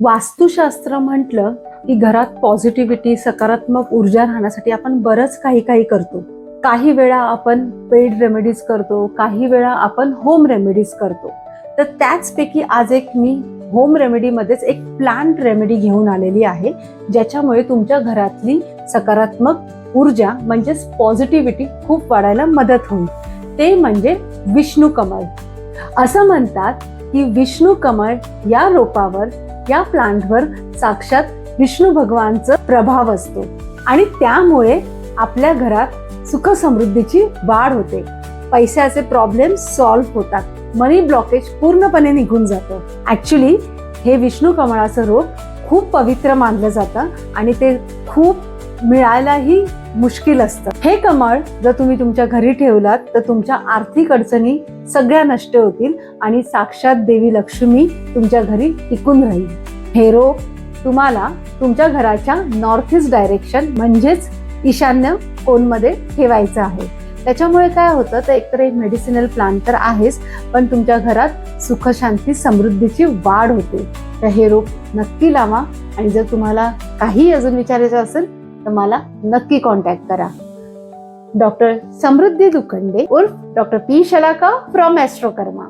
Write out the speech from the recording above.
वास्तुशास्त्र म्हटलं की घरात पॉझिटिव्हिटी सकारात्मक ऊर्जा राहण्यासाठी आपण बरंच काही काही करतो. काही वेळा आपण पेड रेमेडीज करतो काही वेळा आपण होम रेमेडीज करतो. तर त्याचपैकी आज एक मी होम रेमेडीमध्येच एक प्लांट रेमेडी घेऊन आलेली आहे ज्याच्यामुळे तुमच्या घरातली सकारात्मक ऊर्जा म्हणजेच पॉझिटिव्हिटी खूप वाढायला मदत होईल. ते म्हणजे विष्णू कमळ. असं म्हणतात की विष्णू कमळ या रोपावर या प्लांटवर साक्षात विष्णू भगवानचा प्रभाव असतो आणि त्यामुळे आपल्या घरात सुख समृद्धीची वाढ होते. पैशाचे प्रॉब्लेम सॉल्व्ह होतात. मनी ब्लॉकेज पूर्णपणे निघून जातं. ऍक्च्युली हे विष्णू कमळाचं रोप खूप पवित्र मानलं जातं आणि ते खूप मिळायलाही मुश्किल असतं. हे कमळ जर तुम्ही तुमच्या घरी ठेवलात तर तुमच्या आर्थिक अडचणी सगळ्या नष्ट होतील आणि साक्षात देवी लक्ष्मी तुमच्या घरी टिकून राहील. हे रोप तुम्हाला तुमच्या घराच्या नॉर्थ ईस्ट डायरेक्शन म्हणजेच ईशान्य कोनमध्ये ठेवायचं आहे. त्याच्यामुळे काय होतं तर एकतर एक मेडिसिनल प्लांट तर आहेच पण तुमच्या घरात सुखशांती समृद्धीची वाढ होते. तर हे रोप नक्की लावा आणि जर तुम्हाला काही अजून विचारायचं असेल तर मला नक्की कॉन्टॅक्ट करा. डॉक्टर समृद्धी दुखंडे उर्फ doctor P Shalaka from Astrokarma